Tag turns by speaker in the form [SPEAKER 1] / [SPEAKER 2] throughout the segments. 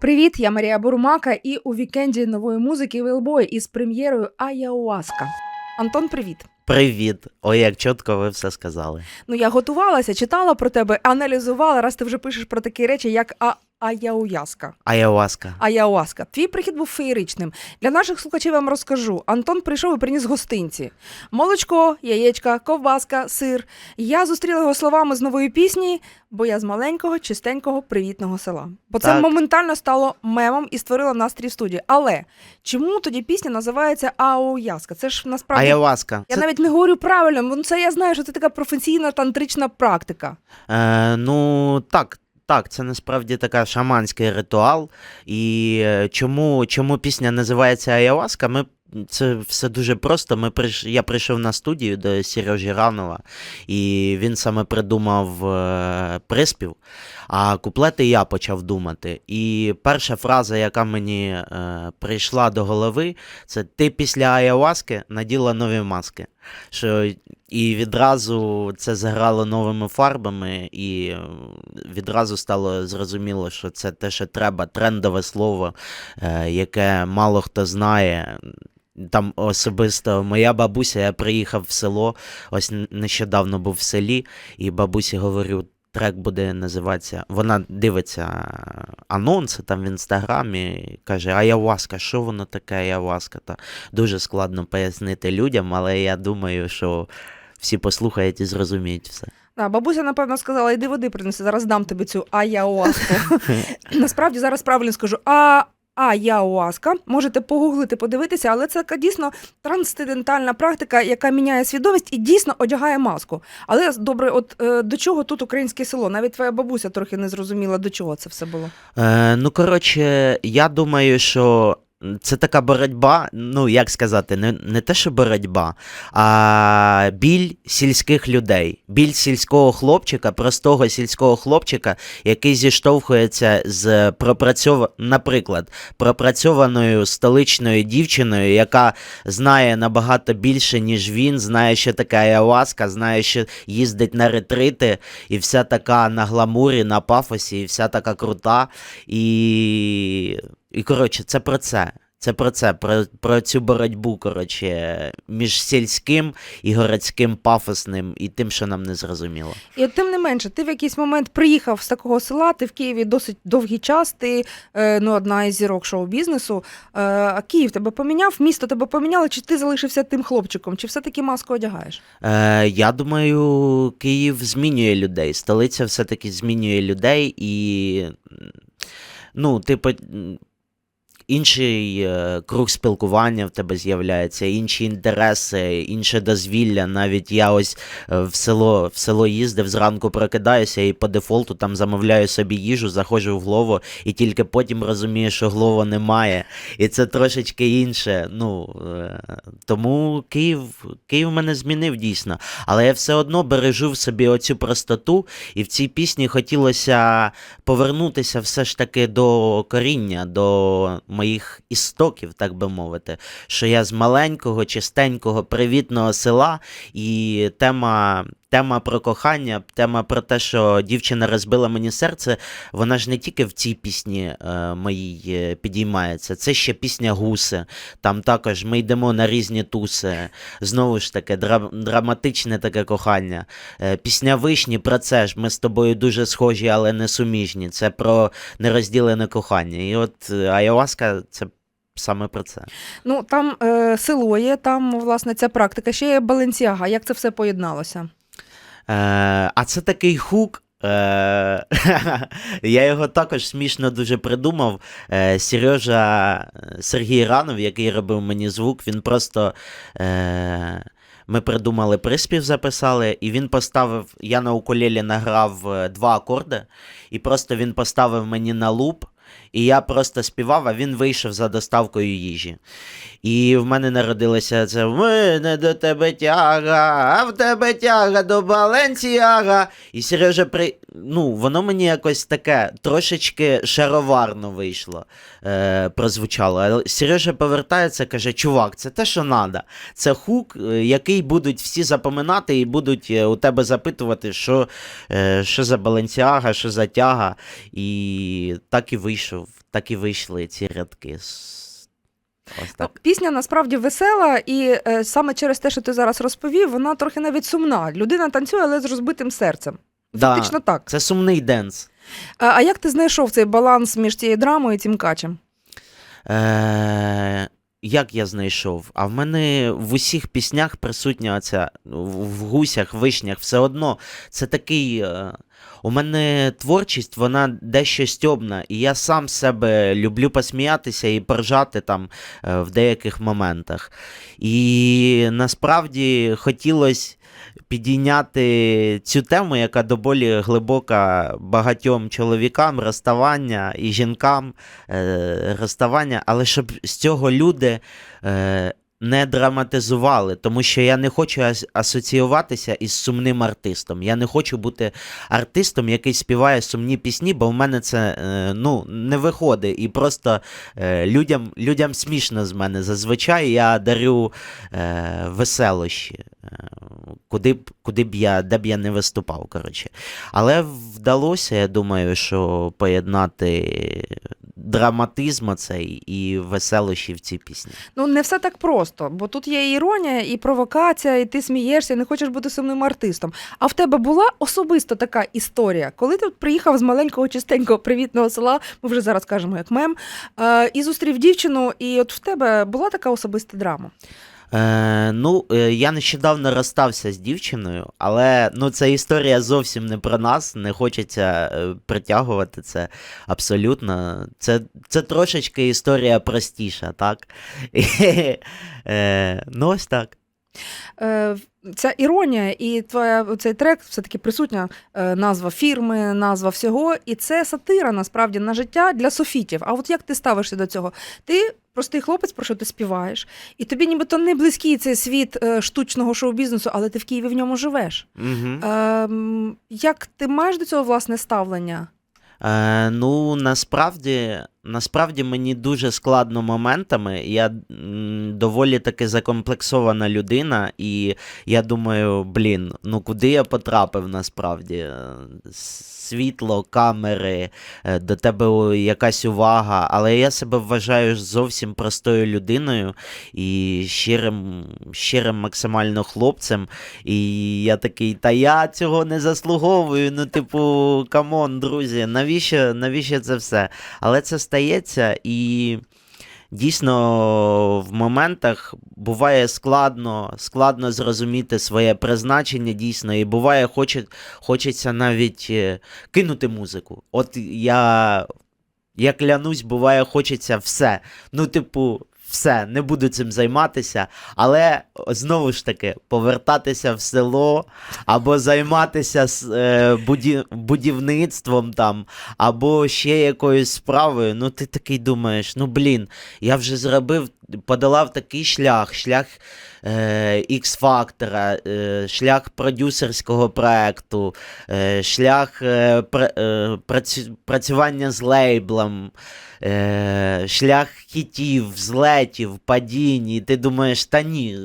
[SPEAKER 1] Привіт, я Марія Бурмака, і у вікенді нової музики Вилбой із прем'єрою Аяуаска. Антон, привіт.
[SPEAKER 2] Привіт! Ой, як чітко ви все сказали.
[SPEAKER 1] Ну я готувалася, читала про тебе, аналізувала, раз ти вже пишеш про такі речі, як а- Аяуяска.
[SPEAKER 2] Ayahuasca.
[SPEAKER 1] Аяуаска. Твій прихід був феєричним. Для наших слухачів я вам розкажу. Антон прийшов і приніс гостинці: молочко, яєчка, ковбаска, сир. Я зустріла його словами з нової пісні, бо я з маленького, чистенького, привітного села. Бо це
[SPEAKER 2] Так.
[SPEAKER 1] моментально стало мемом і створило настрій в студії. Але чому тоді пісня називається Аяуяска? Це ж насправді.
[SPEAKER 2] Ayahuasca.
[SPEAKER 1] Я
[SPEAKER 2] Це,
[SPEAKER 1] навіть не говорю правильно, ну це я знаю, що це така професійна тантрична практика.
[SPEAKER 2] е, ну, так, так, це насправді така шаманський ритуал. І е, чому, чому пісня називається Ayahuasca? Ми це все дуже просто. Ми прийш... Я прийшов на студію до Сережі Ранова, і він саме придумав е, приспів, а куплети я почав думати. І перша фраза, яка мені е, прийшла до голови, це ти після Ayahuasca наділа нові маски. Що і відразу це заграло новими фарбами, і е, відразу стало зрозуміло, що це те, що треба, трендове слово, е, яке мало хто знає. Там особисто моя бабуся, я приїхав в село, ось нещодавно був в селі, і бабусі говорю, трек буде називатися. Вона дивиться анонси там в інстаграмі, каже: Аяваска, що воно таке Аяваска? Та дуже складно пояснити людям, але я думаю, що всі послухають і зрозуміють все.
[SPEAKER 1] А, бабуся, напевно, сказала, іди води принеси, зараз дам тобі цю аяуаску. Насправді зараз правильно скажу. А Аяуаска. Можете погуглити, подивитися, але це така дійсно трансцендентальна практика, яка міняє свідомість і дійсно одягає маску. Але добре, от е, до чого тут українське село? Навіть твоя бабуся трохи не зрозуміла, до чого це все було.
[SPEAKER 2] Е, ну, коротше, я думаю, що це така боротьба, ну як сказати, не, не те, що боротьба, а біль сільських людей, біль сільського хлопчика, простого сільського хлопчика, який зіштовхується з пропрацьов... наприклад, пропрацьованою столичною дівчиною, яка знає набагато більше, ніж він, знає, що таке ayahuasca, знає, що їздить на ретрити, і вся така на гламурі, на пафосі, і вся така крута. І, і коротше, це про це. Це про це, про, про цю боротьбу, коротше, між сільським і городським пафосним і тим, що нам не зрозуміло.
[SPEAKER 1] І от, тим не менше, ти в якийсь момент приїхав з такого села, ти в Києві досить довгий час, ти е, ну, одна із зірок шоу-бізнесу. Е, а Київ тебе поміняв, місто тебе поміняло, чи ти залишився тим хлопчиком, чи все-таки маску одягаєш?
[SPEAKER 2] Е, я думаю, Київ змінює людей. Столиця все-таки змінює людей і. Ну, типу. Інший е, круг спілкування в тебе з'являється, інші інтереси, інше дозвілля. Навіть я ось е, в село в село їздив, зранку прокидаюся і по дефолту там замовляю собі їжу, заходжу в Глово, і тільки потім розумію, що Глово немає. І це трошечки інше. Ну, е, тому Київ, Київ мене змінив дійсно. Але я все одно бережу в собі оцю простоту, і в цій пісні хотілося повернутися все ж таки до коріння, до моїх істоків, так би мовити. Що я з маленького, чистенького, привітного села, і тема. Тема про кохання, тема про те, що дівчина розбила мені серце, вона ж не тільки в цій пісні е, моїй е, підіймається. Це ще пісня Гуси. Там також ми йдемо на різні туси. Знову ж таки, дра- драматичне таке кохання. Е, Пісня вишні про це ж. Ми з тобою дуже схожі, але не суміжні. Це про нерозділене кохання. І от е, Айоваска це саме про це.
[SPEAKER 1] Ну там е, село є, там власне ця практика, ще є Баленсіага. Як це все поєдналося?
[SPEAKER 2] Е, а це такий хук. Е, я його також смішно дуже придумав. Е, Сережа Сергій Ранов, який робив мені звук, він просто. Ми придумали приспів, записали, і він поставив. Я на укулелі награв два акорди, і просто він поставив мені на луп. І я просто співав, а він вийшов за доставкою їжі. І в мене народилося це в мене до тебе тяга, а в тебе тяга до Баленціяга, І Сережа при. Ну, воно мені якось таке трошечки шароварно вийшло, е, прозвучало. Але Сережа повертається каже: чувак, це те, що треба. Це хук, е, який будуть всі запоминати і будуть е, у тебе запитувати, що, е, що за Баленсіага, що за тяга. І так і вийшов. так і вийшли ці рядки. Ось
[SPEAKER 1] Ну,
[SPEAKER 2] так.
[SPEAKER 1] Пісня насправді весела, і е, саме через те, що ти зараз розповів, вона трохи навіть сумна. Людина танцює, але з розбитим серцем.
[SPEAKER 2] Да.
[SPEAKER 1] Фактично так.
[SPEAKER 2] Це сумний денс.
[SPEAKER 1] А, а як ти знайшов цей баланс між цією драмою і цим качем?
[SPEAKER 2] Е, як я знайшов? А в мене в усіх піснях присутня оця в, гусях, вишнях, все одно це такий. Е, у мене творчість, вона дещо стьобна, і я сам себе люблю посміятися і поржати там е, в деяких моментах. І насправді хотілося підійняти цю тему, яка доволі глибока багатьом чоловікам, розставання і жінкам е, розставання, але щоб з цього люди е, не драматизували, тому що я не хочу асоціюватися із сумним артистом. Я не хочу бути артистом, який співає сумні пісні, бо в мене це е, ну, не виходить. І просто людям, людям смішно з мене. Зазвичай я дарю е, веселощі. Куди б, куди б я, де б я не виступав, коротше. Але вдалося, я думаю, що поєднати драматизм цей і веселощі в цій пісні.
[SPEAKER 1] Ну, не все так просто, бо тут є іронія, і провокація, і ти смієшся, і не хочеш бути сумним артистом. А в тебе була особисто така історія, коли ти приїхав з маленького чистенького привітного села, ми вже зараз кажемо як мем, е, і зустрів дівчину, і от в тебе була така особиста драма.
[SPEAKER 2] Е, ну, е, я нещодавно розстався з дівчиною, але ну, ця історія зовсім не про нас, не хочеться е, притягувати це абсолютно. Це, це трошечки історія простіша, так? Е, ну, ось так.
[SPEAKER 1] Е, Ця іронія і твоя цей трек все-таки присутня е, назва фірми, назва всього, і це сатира насправді на життя для софітів. А от як ти ставишся до цього? Ти простий хлопець, про що ти співаєш, і тобі нібито не близький цей світ е, штучного шоу-бізнесу, але ти в Києві в ньому живеш.
[SPEAKER 2] Угу.
[SPEAKER 1] Ем, як ти маєш до цього власне ставлення?
[SPEAKER 2] Е, ну, насправді, насправді мені дуже складно моментами. Я доволі таки закомплексована людина, і я думаю, блін, ну куди я потрапив насправді? Е, Світло, камери, е, до тебе якась увага, але я себе вважаю зовсім простою людиною і щирим, щирим максимально хлопцем. І я такий, та я цього не заслуговую. Ну, типу, камон, друзі, навіщо, навіщо це все? Але це стається і. Дійсно, в моментах буває складно, складно зрозуміти своє призначення, дійсно, і буває, хоче, хочеться навіть е, кинути музику. От я, я клянусь, буває, хочеться все. Ну, типу, все, не буду цим займатися, але знову ж таки повертатися в село або займатися е, буді, будівництвом там, або ще якоюсь справою. Ну, ти такий думаєш, ну блін, я вже зробив, подолав такий шлях, шлях е, X-фактора, е, шлях продюсерського проекту, е, шлях е, е, працю- працювання з лейблом. Е, шлях хітів, злетів, падінь, і ти думаєш, та ні,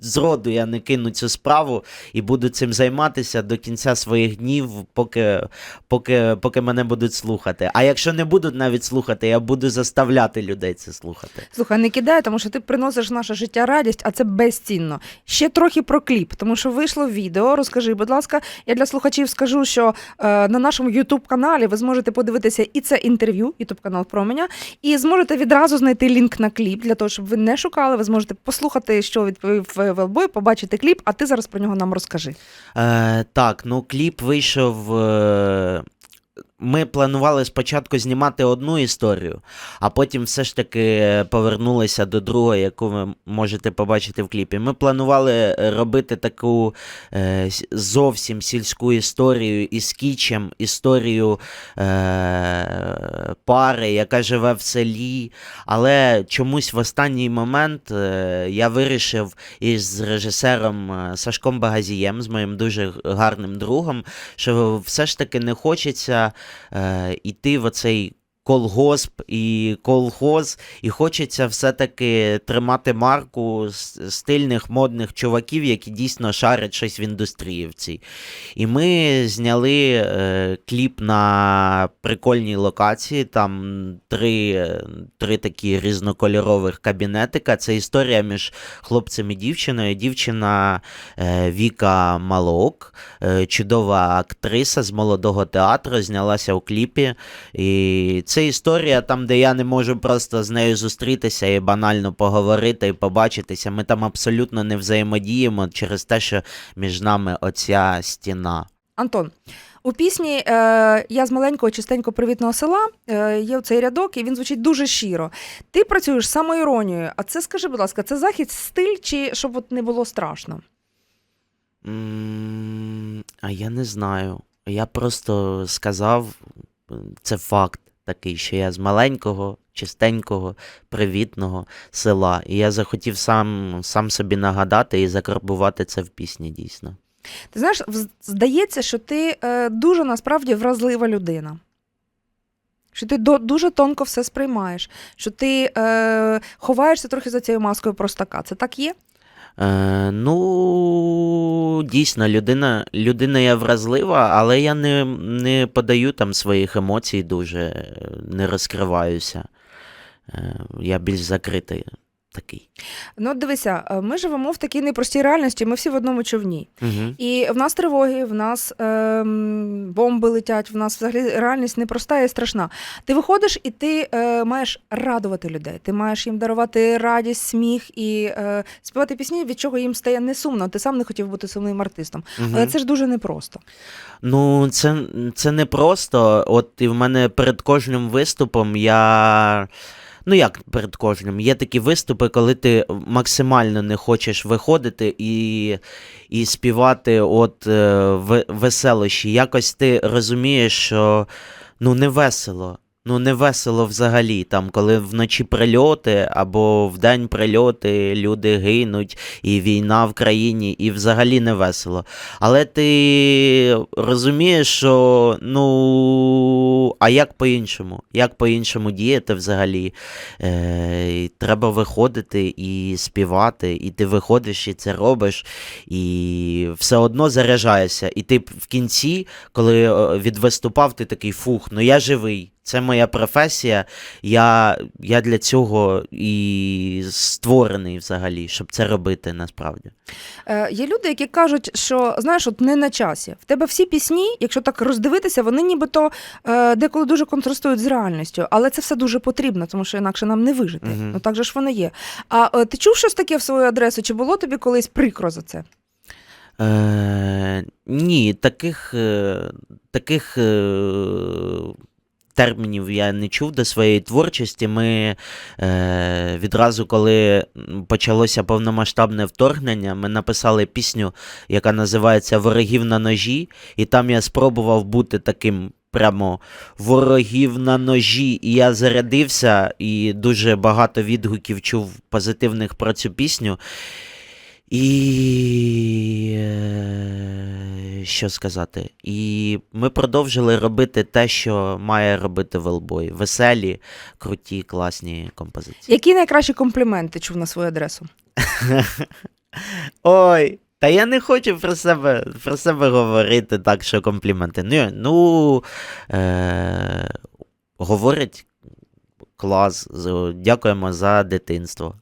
[SPEAKER 2] зроду я не кину цю справу і буду цим займатися до кінця своїх днів, поки, поки, поки мене будуть слухати. А якщо не будуть навіть слухати, я буду заставляти людей це слухати.
[SPEAKER 1] Слухай, не кидай, тому що ти приносиш в наше життя радість, а це безцінно. Ще трохи про кліп, тому що вийшло відео. Розкажи, будь ласка, я для слухачів скажу, що е, на нашому youtube каналі ви зможете подивитися і це інтерв'ю, youtube канал Променя, і зможете відразу знайти лінк на кліп для того, щоб ви не шукали. Ви зможете послухати, що відповів е, Велбой, побачити кліп, а ти зараз про нього нам розкажи.
[SPEAKER 2] Е, так, ну кліп вийшов. Е... Ми планували спочатку знімати одну історію, а потім все ж таки повернулися до другої, яку ви можете побачити в кліпі. Ми планували робити таку е, зовсім сільську історію із кічем, історію е, пари, яка живе в селі. Але чомусь в останній момент е, я вирішив із режисером е, Сашком Багазієм, з моїм дуже гарним другом, що все ж таки не хочеться е, іти в оцей колгосп і колхоз, і хочеться все-таки тримати марку стильних модних чуваків, які дійсно шарять щось в індустрії в цій. І ми зняли е, кліп на прикольній локації. Там три, три такі різнокольорових кабінетика. Це історія між хлопцем і дівчиною. Дівчина е, Віка Малоок, е, чудова актриса з молодого театру, знялася у кліпі. І це історія там, де я не можу просто з нею зустрітися і банально поговорити і побачитися. Ми там абсолютно не взаємодіємо через те, що між нами оця стіна.
[SPEAKER 1] Антон, у пісні е, Я з маленького чистенько привітного села е, є цей рядок, і він звучить дуже щиро. Ти працюєш самоіронією, а це скажи, будь ласка, це захід, стиль, чи щоб от не було страшно?
[SPEAKER 2] М, А я не знаю. Я просто сказав, це факт такий, що я з маленького, чистенького, привітного села. І я захотів сам, сам собі нагадати і закарбувати це в пісні дійсно.
[SPEAKER 1] Ти знаєш, здається, що ти е, дуже насправді вразлива людина. Що ти дуже тонко все сприймаєш, що ти е, ховаєшся трохи за цією маскою простака. Це так є?
[SPEAKER 2] Е, ну, дійсно, людина, людина я вразлива, але я не, не подаю там своїх емоцій дуже, не розкриваюся. Е, я більш закритий такий.
[SPEAKER 1] Ну, дивися, е, ми живемо в такій непростій реальності, ми всі в одному човні.
[SPEAKER 2] Угу.
[SPEAKER 1] І в нас тривоги, в нас ем, бомби летять, в нас взагалі реальність непроста і страшна. Ти виходиш і ти е, маєш радувати людей. Ти маєш їм дарувати радість, сміх і е, співати пісні, від чого їм стає не сумно. Ти сам не хотів бути сумним артистом. Але це ж дуже непросто.
[SPEAKER 2] Ну, це, це не просто. От і в мене перед кожним виступом я. Ну, як перед кожним? Є такі виступи, коли ти максимально не хочеш виходити і, і співати от е, в- веселощі. Якось ти розумієш, що ну не весело. Ну, не весело взагалі, там, коли вночі прильоти або вдень прильоти, люди гинуть, і війна в країні, і взагалі не весело. Але ти розумієш, що ну, а як по-іншому? Як по-іншому діяти взагалі? Е, треба виходити і співати, і ти виходиш і це робиш, і все одно заряджаєшся. І ти в кінці, коли е, відвиступав, ти такий фух, ну я живий. Це моя професія. Я, я для цього і створений взагалі, щоб це робити насправді.
[SPEAKER 1] Е, є люди, які кажуть, що знаєш, от не на часі. В тебе всі пісні, якщо так роздивитися, вони нібито е, деколи дуже контрастують з реальністю, але це все дуже потрібно, тому що інакше нам не вижити.
[SPEAKER 2] Мгм.
[SPEAKER 1] Ну так же ж воно є. А е, ти чув щось таке в свою адресу? Чи було тобі колись прикро за це?
[SPEAKER 2] Е, ні, таких, е, таких е, термінів я не чув до своєї творчості. Ми е, відразу, коли почалося повномасштабне вторгнення, ми написали пісню, яка називається Ворогів на ножі, і там я спробував бути таким. Прямо ворогів на ножі, і я зарядився, і дуже багато відгуків чув позитивних про цю пісню. І е, що сказати? І ми продовжили робити те, що має робити Велбой. Веселі, круті, класні композиції.
[SPEAKER 1] Які найкращі компліменти чув на свою адресу?
[SPEAKER 2] Ой, та я не хочу про себе, про себе говорити так, що компліменти. Ну, ну е, говорять клас, дякуємо за дитинство.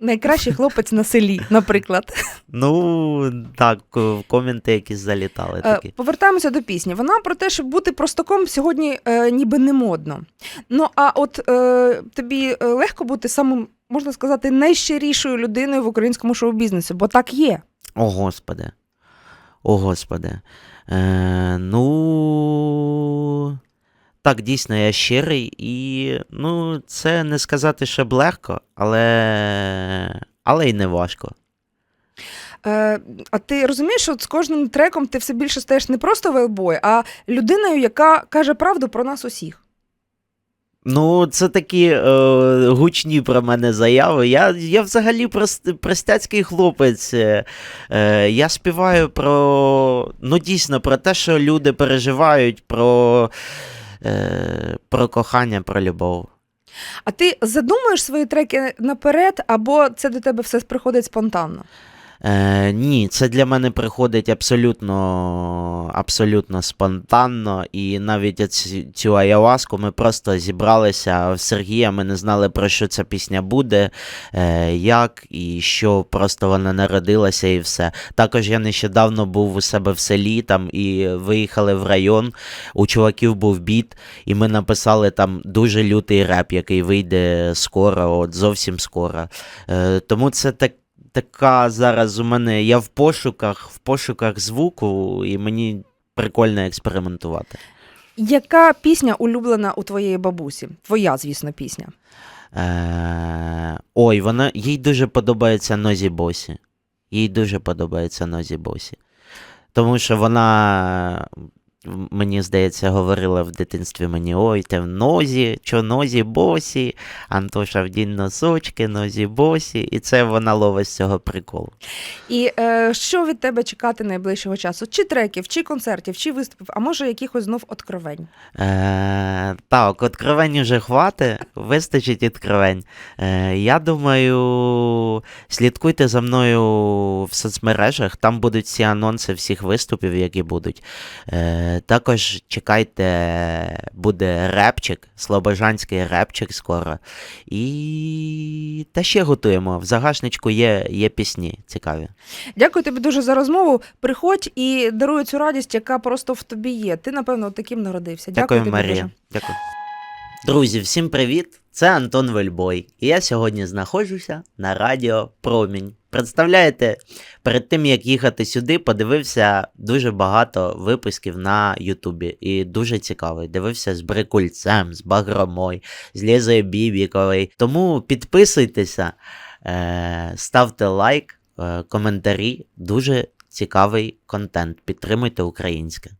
[SPEAKER 1] Найкращий хлопець на селі, наприклад.
[SPEAKER 2] Ну, так, ко- коменти якісь залітали
[SPEAKER 1] Е,
[SPEAKER 2] такі.
[SPEAKER 1] Повертаємося до пісні. Вона про те, щоб бути простаком сьогодні е, ніби не модно. Ну а от е, тобі е, легко бути самим, можна сказати, найщирішою людиною в українському шоу-бізнесі, бо так є.
[SPEAKER 2] О, Господи. О, Господи. Е, ну. Так, дійсно, я щирий, і ну, це не сказати, що б легко, але. Але й не важко.
[SPEAKER 1] Е, а ти розумієш, що з кожним треком ти все більше стаєш не просто велбой, а людиною, яка каже правду про нас усіх.
[SPEAKER 2] Ну, це такі е, гучні про мене заяви. Я, я взагалі прост, простяцький хлопець. Е, е, я співаю про. Ну, дійсно, про те, що люди переживають, про. Е, про кохання, про любов.
[SPEAKER 1] А ти задумуєш свої треки наперед, або це до тебе все приходить спонтанно?
[SPEAKER 2] Е, ні, це для мене приходить абсолютно, абсолютно спонтанно. І навіть цю, ayahuasку ми просто зібралися в Сергія. Ми не знали, про що ця пісня буде, е, як і що просто вона народилася і все. Також я нещодавно був у себе в селі там і виїхали в район. У чуваків був біт, і ми написали там дуже лютий реп, який вийде скоро, от зовсім скоро. Е, тому це так така зараз у мене. Я в пошуках, в пошуках звуку, і мені прикольно експериментувати.
[SPEAKER 1] Яка пісня улюблена у твоєї бабусі? Твоя, звісно, пісня.
[SPEAKER 2] Е, ой, вона їй дуже подобається Нозі Босі. Їй дуже подобається Нозі Босі. Тому що вона, мені здається, говорила в дитинстві мені: ой, ти в нозі, чо нозі босі, Антоша вдінь носочки, нозі босі. І це вона ловить з цього приколу.
[SPEAKER 1] І е, що від тебе чекати найближчого часу? Чи треків, чи концертів, чи виступів, а може якихось знов откровень?
[SPEAKER 2] Е, так, откровень уже хвати, вистачить откровень. Е, я думаю, слідкуйте за мною в соцмережах, там будуть всі анонси всіх виступів, які будуть. Е, також чекайте, буде репчик, слобожанський репчик скоро. І та ще готуємо. В загашничку є, є пісні цікаві.
[SPEAKER 1] Дякую тобі дуже за розмову. Приходь і даруй цю радість, яка просто в тобі є. Ти, напевно, таким народився. Дякую,
[SPEAKER 2] Дякую,
[SPEAKER 1] тобі
[SPEAKER 2] Марія.
[SPEAKER 1] дуже.
[SPEAKER 2] Дякую. Друзі, всім привіт! Це Антон Вельбой. І я сьогодні знаходжуся на радіо Промінь. Представляєте, перед тим як їхати сюди, подивився дуже багато випусків на Ютубі. І дуже цікавий. Дивився з Брикульцем, з Багромой, з Лєзою Бібіковою. Тому підписуйтеся, е, ставте лайк, е, коментарі. Дуже цікавий контент. Підтримуйте українське.